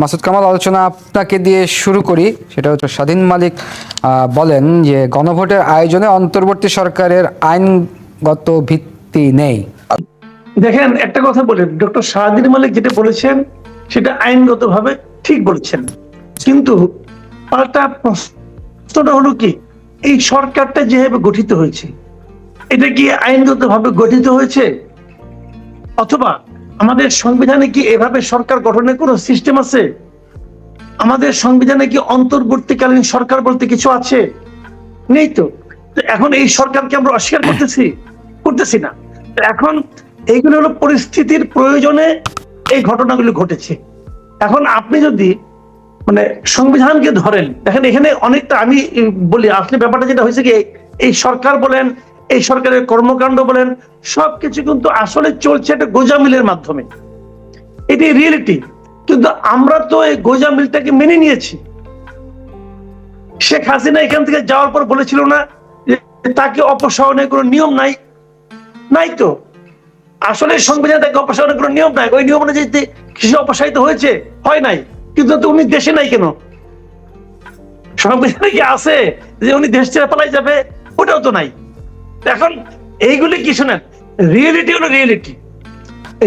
মাসুদ কামাল, আলোচনা আপনাকে দিয়ে শুরু করি। সেটা হচ্ছে স্বাধীন মালিক বলেন যে গণভোটের আয়োজনে অন্তর্বর্তী সরকারের আইনগত ভিত্তি নেই। দেখেন, একটা কথা বলেন ডক্টর শাহদিন মালিক যেটা বলেছেন, সেটা আইনগতভাবে ঠিক বলেছেন। কিন্তু পাল্টা প্রশ্নটা হলো কি, এই সরকারটা যেভাবে গঠিত হয়েছে, এটা কি আইনগতভাবে গঠিত হয়েছে? অথবা আমাদের সংবিধানে কি এভাবে সরকার গঠনের কোনো সিস্টেম আছে? আমাদের সংবিধানে কি অন্তর্বর্তীকালীন সরকার বলতে কিছু আছে? নেই তো। এখন এই সরকারকে আমরা অস্বীকার করতেছি? করতেছি না। এখন এইগুলো হলো পরিস্থিতির প্রয়োজনে এই ঘটনাগুলো ঘটেছে। এখন আপনি যদি মানে সংবিধানকে ধরেন, দেখেন এখানে অনেকটা আমি বলি, আসলে ব্যাপারটা যেটা হয়েছে কি, এই সরকার বলেন এই সরকারের কর্মকাণ্ড বলেন, সবকিছু কিন্তু আসলে চলছে একটা গোজামিলের মাধ্যমে। এটি রিয়েলিটি কিন্তু আমরা তো এই গোজামিলটাকে মেনে নিয়েছি। শেখ হাসিনা এখান থেকে যাওয়ার পর বলেছিল না তাকে অপসারণের কোনো নিয়ম নাই। নাই তো। আসলে সংবিধানে তাকে অপসারণের কোনো নিয়ম নাই। ওই নিয়ম অনুযায়ী কিছু অপসারিত হয়েছে, হয় নাই। কিন্তু উনি দেশে নাই কেন? সংবিধানে কি আছে যে উনি দেশ ছেড়ে পালাই যাবে? ওটাও তো নাই। এখন এইগুলি কি শোনেন? রিয়েলিটি হলো রিয়েলিটি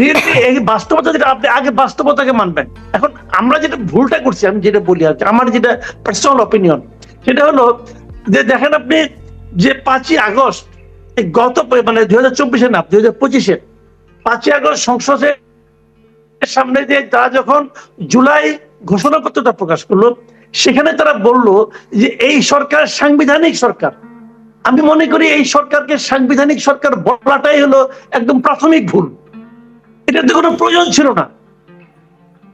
রিয়েলিটি এই বাস্তবতা যেটা আপনি আগে বাস্তবতাকে মানবেন। এখন আমরা যেটা ভুলটা করছি, আমি যেটা বলি আর আমার যেটা পার্সোনাল অপিনিয়ন সেটা হলো যে দেখেন আপনি যে পাঁচই আগস্ট গত মানে দুই হাজার চব্বিশে না, দুই হাজার পঁচিশে, পাঁচই আগস্ট সংসদে সামনে দিয়ে তারা যখন জুলাই ঘোষণাপত্রটা প্রকাশ করল, সেখানে তারা বলল যে এই সরকার সাংবিধানিক সরকার। আমি মনে করি এই সরকারকে সাংবিধানিক সরকার বলাটাই হলো একদম প্রাথমিক ভুল। এটার তো কোনো প্রয়োজন ছিল না।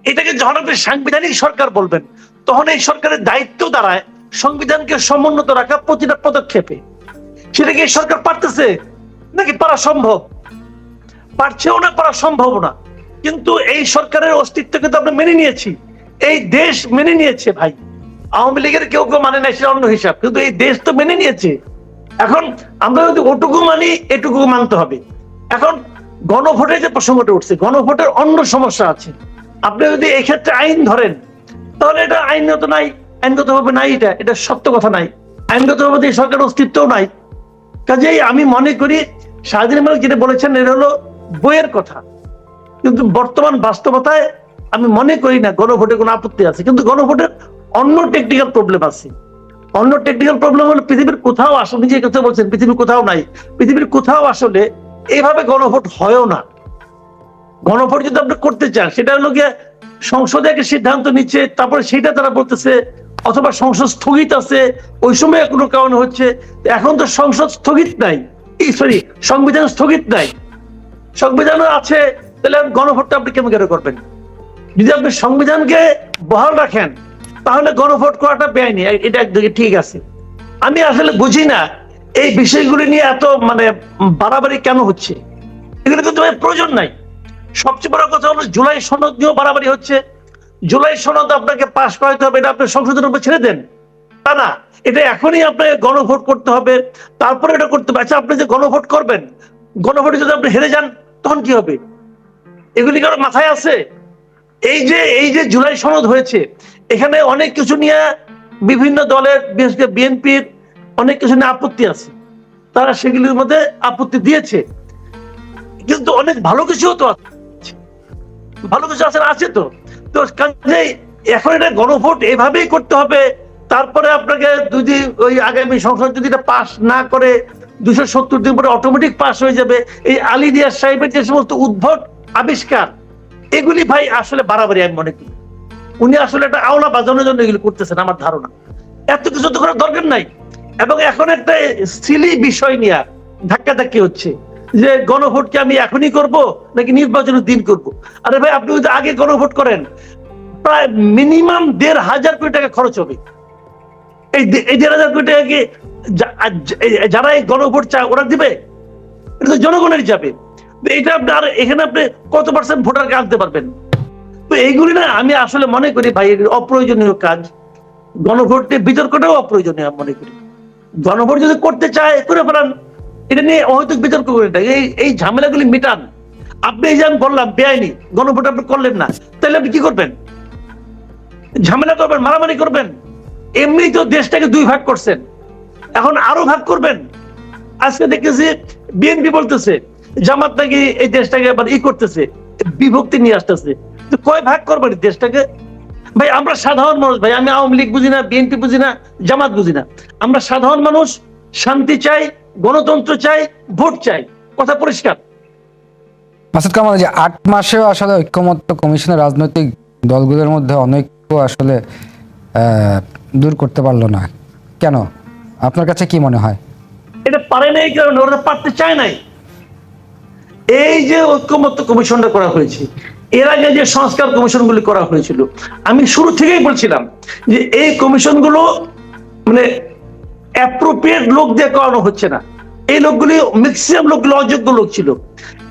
এটাকে যখন আপনি সাংবিধানিক সরকার বলবেন, তখন এই সরকারের দায়িত্ব দাঁড়ায় সংবিধানকে সমুন্নত রাখা প্রতিটা পদক্ষেপে। সেটা কি সরকার পারতেছে? নাকি পারা সম্ভব? পারছেও না, পারা সম্ভব না। কিন্তু এই সরকারের অস্তিত্ব কিন্তু আমরা মেনে নিয়েছি। এই দেশ মেনে নিয়েছে ভাই। আওয়ামী লীগের কেউ কেউ মানে না সেটা অন্য হিসাব। কিন্তু এই দেশ তো মেনে নিয়েছে। এখন আমরা যদি ওটুকু মানি, এটুকু মানতে হবে। এখন গণভোটের যে প্রসঙ্গটা উঠছে, গণভোটের অন্য সমস্যা আছে। আপনি যদি এই ক্ষেত্রে আইন ধরেন, তাহলে এটা আইনত নাই আইনগত ভাবে নাই এটা এটা সত্য কথা নাই। আইনগত ভাবে এই সরকারের অস্তিত্বও নাই। কাজেই আমি মনে করি শাহদিন মালিক যেটা বলেছেন, এটা হলো বইয়ের কথা। কিন্তু বর্তমান বাস্তবতায় আমি মনে করি না গণভোটে কোনো আপত্তি আছে। কিন্তু গণভোটের অন্য টেকনিক্যাল প্রবলেম আছে। অন্য টেকনিক্যাল প্রবলেম হলো পৃথিবীর কোথাও আসলে নিজে কথা বলছেন, পৃথিবীর কোথাও নাই। পৃথিবীর কোথাও আসলে এইভাবে গণভোট হয়ও না। গণভোট যদি আপনি করতে চান, সেটা হলো গিয়ে সংসদে একটা সিদ্ধান্ত নিচ্ছে, তারপরে সেটা তারা বলতেছে, অথবা সংসদ স্থগিত আছে, ওই সময় কোনো কারণে হচ্ছে। এখন তো সংসদ স্থগিত নাই। সরি সংবিধান স্থগিত নাই। সংবিধানও আছে, তাহলে গণভোটটা আপনি কেমন কেন করবেন? যদি আপনি সংবিধানকে বহাল রাখেন তাহলে গণভোট করাটা বেআইনি এটা একদিকে ঠিক আছে। আমি আসলে বুঝি না এই বিষয়গুলি নিয়ে এত মানে বাড়াবাড়ি কেন হচ্ছে? এগুলো কিন্তু প্রয়োজন নাই। সবচেয়ে বড় কথা হলো জুলাই সনদ নিয়েও বাড়াবাড়ি হচ্ছে। জুলাই সনদ আপনাকে পাশ করাতে হবে, এটা আপনি সংশোধনের উপর ছেড়ে দেন। তা না, এটা এখনই আপনাকে গণভোট করতে হবে, তারপরে এটা করতে হবে। আচ্ছা আপনি যে গণভোট করবেন, গণভোটে যদি আপনি হেরে যান, তখন কি হবে? এগুলি কারও মাথায় আছে? এই যে এই যে জুলাই সনদ হয়েছে এখানে অনেক কিছু নিয়ে বিভিন্ন দলের, বিশেষ করে বিএনপির অনেক কিছু নিয়ে আপত্তি আছে। তারা সেগুলির মধ্যে আপত্তি দিয়েছে। কিন্তু অনেক ভালো কিছুও তো আছে। ভালো কিছু আছে আছে তো। তো কাজেই এখন এটা গণভোট এভাবেই করতে হবে। তারপরে আপনাকে যদি ওই আগামী সংসদ যদি এটা পাস না করে, দুশো সত্তর দিন পরে অটোমেটিক পাস হয়ে যাবে। এই আলী সাহেবের যে সমস্ত উদ্ভট আবিষ্কার, এগুলি ভাই আসলে বাড়াবাড়ি আমি মনে করি। উনি আসলে একটা আওলা বাজানোর জন্য এগুলি করতেছেন, আমার ধারণা। এত কিছু তো করার দরকার নাই। এবং এখন একটা সিলি বিষয় নিয়ে ধাক্কা ধাক্কি হচ্ছে। যে গণভোটকে আমি এখনই করব, নাকি নির্বাচনের দিন করব? আরে ভাই, আপনি যদি আগে গণভোট করেন, প্রায় মিনিমাম দেড় হাজার কোটি টাকা খরচ হবে। এই এই দেড় হাজার কোটি টাকা কি যারা এই গণভোট চায়, ওরা দিবে? এটা তো জনগণের যাবে এটা আপনি, আর এখানে আপনি কত পার্সেন্ট ভোটারকে আনতে পারবেন? তো এইগুলি না আমি আসলে মনে করি ভাই অপ্রয়োজনীয় কাজ। গণভোটে বিতর্কটাও অপ্রয়োজনীয় আমি মনে করি। গণভোট যদি করতে চায়, করে ফেলান। এটা নিয়ে অহৈতুক বিতর্ক করে না। এই এই ঝামেলাগুলি মিটান। আপনি এই যে আমি বললাম, বেআইনি। গণভোট আপনি করলেন না। তাহলে আপনি কি করবেন? ঝামেলা করবেন, মারামারি করবেন। এমনি তো দেশটাকে দুই ভাগ করছেন। এখন আরও ভাগ করবেন। আজকে দেখতেছি বিএনপি বলতেছে, জামাত নাকি এই দেশটাকে আবার ই করতেছে, বিভক্তি নিয়ে আসতেছে। কয় ভাগ করবেন দেশটাকে? ভাই আমরা সাধারণ মানুষ ভাই আমি আওয়ামী লীগ বুঝি না বিএনপি বুঝি না জামাত বুঝি না। আমরা সাধারণ মানুষ শান্তি চাই গণতন্ত্র চাই ভোট চাই। কথা পরিষ্কার? মাসুদ কামাল যে আট মাসেও আসলে ঐক্যমত্য কমিশনের রাজনৈতিক দলগুলোর মধ্যে অনৈক্য আসলে আহ, দূর করতে পারল না। কেন? আপনার কাছে কি মনে হয়? এটা পারে নাই কারণ ওরা পারতে চায় নাই। এই যে ঐক্যমত্য কমিশনটা করা হয়েছে এর আগে যে সংস্কার কমিশনগুলি করা হয়েছিল, আমি শুরু থেকেই বলছিলাম যে এই কমিশনগুলো মানে অ্যাপ্রোপ্রিয়েট লোক দিয়ে করানো হচ্ছে না। এই লোকগুলি ম্যাক্সিমাম লোকগুলো অযোগ্য লোক ছিল।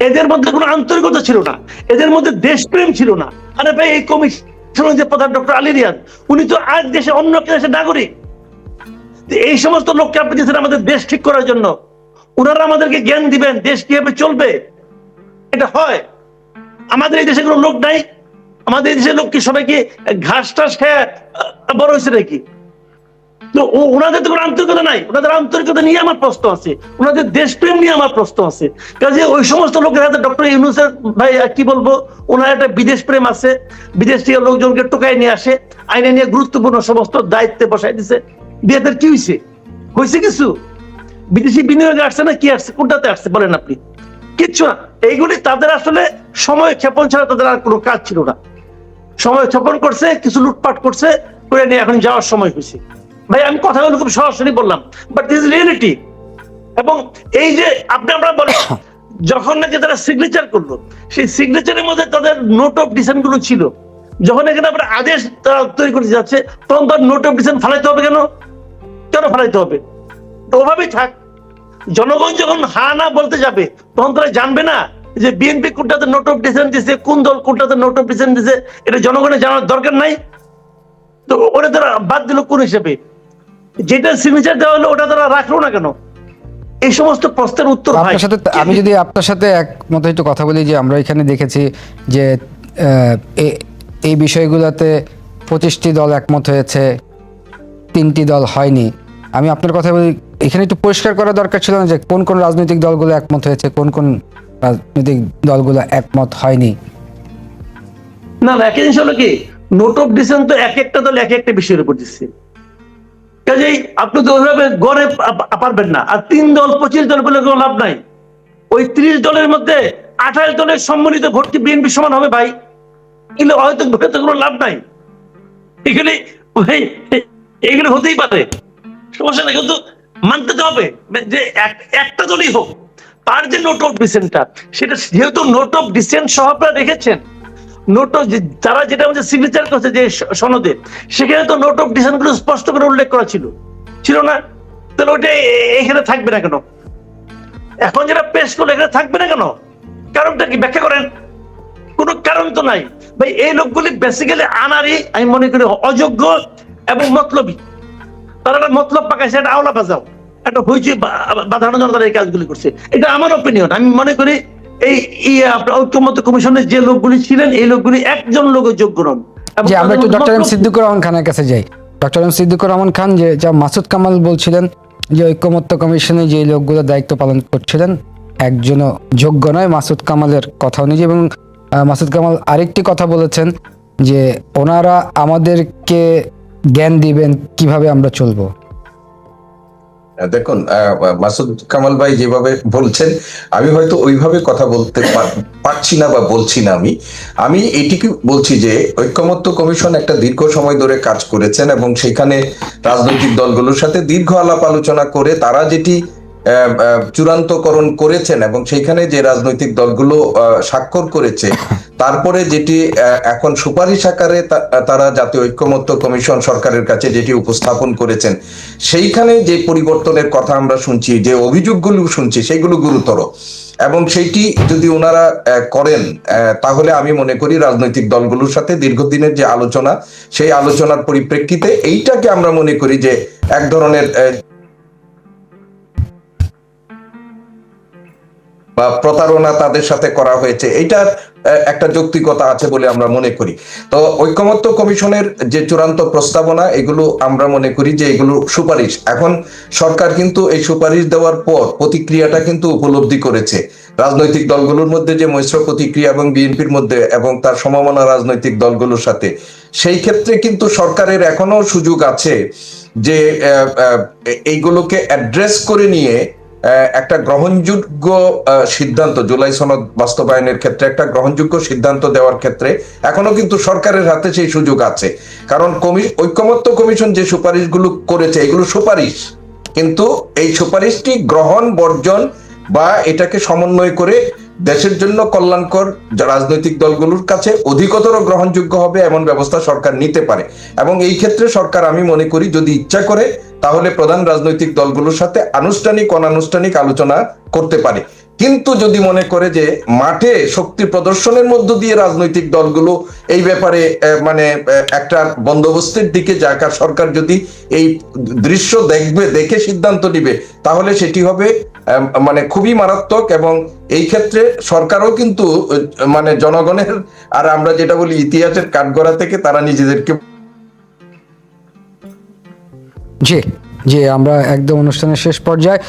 এদের মধ্যে কোনো আন্তরিকতা ছিল না। এদের মধ্যে দেশপ্রেম ছিল না। আরে ভাই, এই কমিশন যে প্রধান ডক্টর আলী রিয়াজ উনি তো আজ দেশে অন্য একটা দেশের নাগরিক। এই সমস্ত লোককে আপনি দিয়েছেন আমাদের দেশ ঠিক করার জন্য। ওনারা আমাদেরকে জ্ঞান দিবেন, দেশ কীভাবে চলবে? এটা হয়। আমাদের এই দেশে কোনো লোক নাই? আমাদের এই দেশের লোক কি সবাইকে ঘাস টাস খেয়ে বড় হয়েছে নাকি? তো ওনাদের তো কোনো আন্তরিকতা নাই। ওনাদের আন্তরিকতা নিয়ে আমার প্রশ্ন আছে। ওনাদের দেশপ্রেম নিয়ে আমার প্রশ্ন আছে। কাজে ওই সমস্ত লোকের হাতে ডক্টর ইউনুসের ভাই কি বলব? ওনার একটা বিদেশ প্রেম আছে। বিদেশ থেকে লোকজনকে টোকাই নিয়ে আসে। আইনে নিয়ে গুরুত্বপূর্ণ সমস্ত দায়িত্বে বসাই দিছে। বিয়েদের কি হয়েছে হয়েছে কিছু? বিদেশি বিনিয়োগে আসছে না কি আসছে? কোনটাতে আসছে? বলেন আপনি। কিচ্ছু না। এইগুলি তাদের আসলে সময় ক্ষেপণ ছাড়া তাদের আর কোনো কাজ ছিল না। সময় ক্ষেপণ করছে কিছু লুটপাট করছে করে নিয়ে এখন যাওয়ার সময় হয়েছে। ভাই আমি কথাগুলো খুব সরাসরি বললাম বাট দিস রিয়েলিটি এবং এই যে আপনি আমরা বলেন যখন নাকি তারা সিগনেচার করল সেই সিগনেচারের মধ্যে তাদের নোট অফ ডিসেন্টগুলো ছিল। যখন এখানে আমরা আদেশ তারা তৈরি করতে যাচ্ছে তখন তার নোট অফ ডিসেন্ট ফালাইতে হবে কেন? কেন ফালাইতে হবে? ওভাবেই থাক। জনগণ যখন হা না বলতে যাবে তখন তারা জানবে না যে বিএনপি কোনটাতে নোট অফ ডিসেন্ট দিছে কোন দল কোনটাতে নোট অফ ডিসেন্ট দিছে এটা জনগণের জানার দরকার নাই। তো ওটা তারা বাদ দিল কোন হিসেবে? যেটা সিগনেচার দেওয়া হলো ওটা তারা রাখল না কেন? এই সমস্ত প্রশ্নের উত্তর আপনার সাথে আমি যদি আপনার সাথে একমত একটু কথা বলি যে আমরা এখানে দেখেছি যে এই বিষয়গুলোতে পঁচিশটি দল একমত হয়েছে তিনটি দল হয়নি। আমি আপনার কথা বলি এখানে একটু পরিষ্কার করা দরকার ছিল না যে কোন কোন রাজনৈতিক দলগুলো একমত হয়েছে, কোন কোন রাজনৈতিক দলগুলো একমত হয়নি। না না জিনিস হলো কি? নোট অফ তো এক একটা দল এক একটা বিষয়ের উপর দিচ্ছে। কাজেই আপনি তো ওইভাবে গড়ে পারবেন না। আর তিন দল, পঁচিশ দল বলে কোনো লাভ নাই। ওই ত্রিশ দলের মধ্যে আঠাশ দলের সম্মিলিত ভর্তি বিএনপি সমান হবে ভাই। এগুলো হয়তো হয়তো কোনো লাভ নাই। এখানে, ভাই এগুলো হতেই পারে। সমস্যা নেই কিন্তু মানতে তো হবে। যে এক- একটা দলই হোক, তার যে নোট অফ ডিসেন্টটা সেটা যেহেতু নোট অফ ডিসেন্ট সহ আপনারা রেখেছেন নোট অফ তারা যেটা আমাদের সিগনেচার করছে যে সনদে, সেখানে তো নোট অফ ডিসেন্টগুলো স্পষ্ট করে উল্লেখ করা ছিল। ছিল না? তাহলে এ- এখানে থাকবে না কেন? এখন যেটা পেশ করল, এখানে থাকবে না কেন? কারণটা কি? ব্যাখ্যা করেন। কোনো কারণ তো নাই। ভাই, এই লোকগুলি বেসিক্যালি আনারি আমি মনে করি অযোগ্য এবং মতলবী। তারা মতলব পাকাইছে, একটা আওলা বাজাও। একটা হইচি বাধানোর জন্য তারা এই কাজগুলি করছে। এটা আমার অপিনিয়ন আমি মনে করি এই আপনার ঐক্যমত্য কমিশনের যে লোকগুলি ছিলেন এই লোকগুলি একজন লোক যোগ্য নন। যে আমরা একটু ডক্টর এম সিদ্দিকুর রহমান খানের কাছে যাই। ডক্টর এম সিদ্দিকুর রহমান খান যে যা মাসুদ কামাল বলছিলেন যে ঐক্যমত্য কমিশনে যে লোকগুলো দায়িত্ব পালন করছিলেন একজনও যোগ্য নয় মাসুদ কামালের কথা অনুযায়ী এবং মাসুদ কামাল আরেকটি কথা বলেছেন যে ওনারা আমাদেরকে জ্ঞান দিবেন কীভাবে আমরা চলবো। দেখুন মাসুদ কামাল ভাই যেভাবে বলছেন, আমি হয়তো ওইভাবে কথা বলতে পার- পারছি না বা বলছি না আমি। আমি এটিকে বলছি যে, ঐক্যমত্য কমিশন একটা দীর্ঘ সময় ধরে কাজ করেছেন এবং সেখানে রাজনৈতিক দলগুলোর সাথে দীর্ঘ আলাপ আলোচনা করে তারা যেটি চূড়ান্তকরণ করেছেন এবং সেইখানে যে রাজনৈতিক দলগুলো স্বাক্ষর করেছে তারপরে যেটি এখন সুপারিশ আকারে তারা জাতীয় ঐক্যমত্য কমিশন সরকারের কাছে যেটি উপস্থাপন করেছেন সেইখানে যে পরিবর্তনের কথা আমরা শুনছি যে অভিযোগগুলো শুনছি সেগুলো গুরুতর। এবং সেইটি যদি ওনারা করেন তাহলে আমি মনে করি রাজনৈতিক দলগুলোর সাথে দীর্ঘদিনের যে আলোচনা সেই আলোচনার পরিপ্রেক্ষিতে এইটাকে আমরা মনে করি যে এক ধরনের বা প্রতারণা তাদের সাথে করা হয়েছে এটার একটা যৌক্তিকতা আছে বলে আমরা মনে করি। তো ঐকমত্য কমিশনের যে চূড়ান্ত প্রস্তাবনা, এগুলো আমরা মনে করি যে এগুলো সুপারিশ। এখন সরকার কিন্তু এই সুপারিশ দেওয়ার পর প্রতিক্রিয়াটা কিন্তু উপলব্ধি করেছে। রাজনৈতিক দলগুলোর মধ্যে যে মৈত্র প্রতিক্রিয়া এবং বিএনপির মধ্যে এবং তার সমমনা রাজনৈতিক দলগুলোর সাথে, সেই ক্ষেত্রে কিন্তু সরকারের এখনও সুযোগ আছে যে এইগুলোকে অ্যাড্রেস করে নিয়ে একটা গ্রহণযোগ্য সিদ্ধান্ত, জুলাই সনদ বাস্তবায়নের ক্ষেত্রে একটা গ্রহণযোগ্য সিদ্ধান্ত দেওয়ার ক্ষেত্রে এখনও কিন্তু সরকারের হাতে সেই সুযোগ আছে। কারণ কমি, ঐক্যমত্য কমিশন যে সুপারিশগুলো করেছে, এগুলো সুপারিশ। কিন্তু এই সুপারিশটি গ্রহণ, বর্জন বা এটাকে সমন্বয় করে দেশের জন্য কল্যাণকর রাজনৈতিক দলগুলোর কাছে অধিকতর গ্রহণযোগ্য হবে এমন ব্যবস্থা সরকার নিতে পারে। এবং এই ক্ষেত্রে সরকার, আমি মনে করি, যদি ইচ্ছা করে তাহলে প্রধান রাজনৈতিক দলগুলোর সাথে আনুষ্ঠানিক, অনানুষ্ঠানিক আলোচনা করতে পারে। কিন্তু যদি মনে করে যে মাঠে শক্তি প্রদর্শনের মধ্য দিয়ে রাজনৈতিক দলগুলো এই ব্যাপারে মানে একটা বন্দোবস্তের দিকে যাক, আর সরকার যদি এই দৃশ্য দেখবে, দেখে সিদ্ধান্ত নিবে, তাহলে সেটি হবে মানে খুবই মারাত্মক এবং এই ক্ষেত্রে সরকারও কিন্তু মানে জনগণের, আর আমরা যেটা বলি ইতিহাসের কাঠগড়া থেকে তারা নিজেদেরকে জি জি, আমরা একদম অনুষ্ঠানের শেষ পর্যায়ে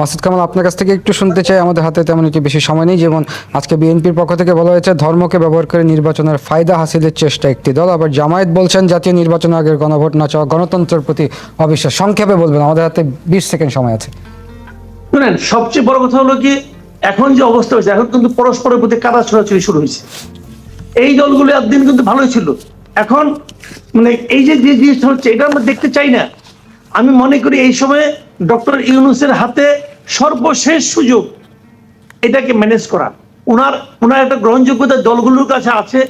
মাসুদ কামাল আপনার কাছ থেকে একটু শুনতে চাই, আমাদের হাতে তেমন একটি বেশি সময় নেই, যেমন আজকে বিএনপির পক্ষ থেকে বলা হয়েছে, ধর্মকে ব্যবহার করে নির্বাচনের ফায়দা হাসিলের চেষ্টা একটি দল, আবার জামায়াত বলছেন, জাতীয় নির্বাচন আগের গণভোট না চাওয়া গণতন্ত্রের প্রতি অবিশ্বাস। সংক্ষেপে বলবেন, আমাদের হাতে বিশ সেকেন্ড সময় আছে। শুনেন, সবচেয়ে বড় কথা হলো কি, এখন যে অবস্থা হয়েছে, এখন কিন্তু পরস্পরের প্রতি কাদা ছোড়াছুড়ি শুরু হয়েছে। এই দলগুলো একদিন কিন্তু ভালোই ছিল। এখন মানে এই যে জিনিসটা হচ্ছে এটা আমরা দেখতে চাই না আমি মনে করি এই সময় ডক্টর ইউনুসের হাতে সর্বশেষ সুযোগ এটাকে ম্যানেজ করা। ওনার ওনার একটা গ্রহণযোগ্যতা দলগুলোর কাছে আছে।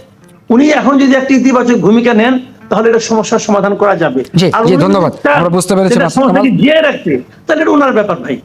উনি এখন যদি একটা ইতিবাচক ভূমিকা নেন তাহলে এটা সমস্যার সমাধান করা যাবে। আর ধন্যবাদ। আমরা বুঝতে পেরেছি, রাখতে তাহলে ওনার ব্যাপার ভাই।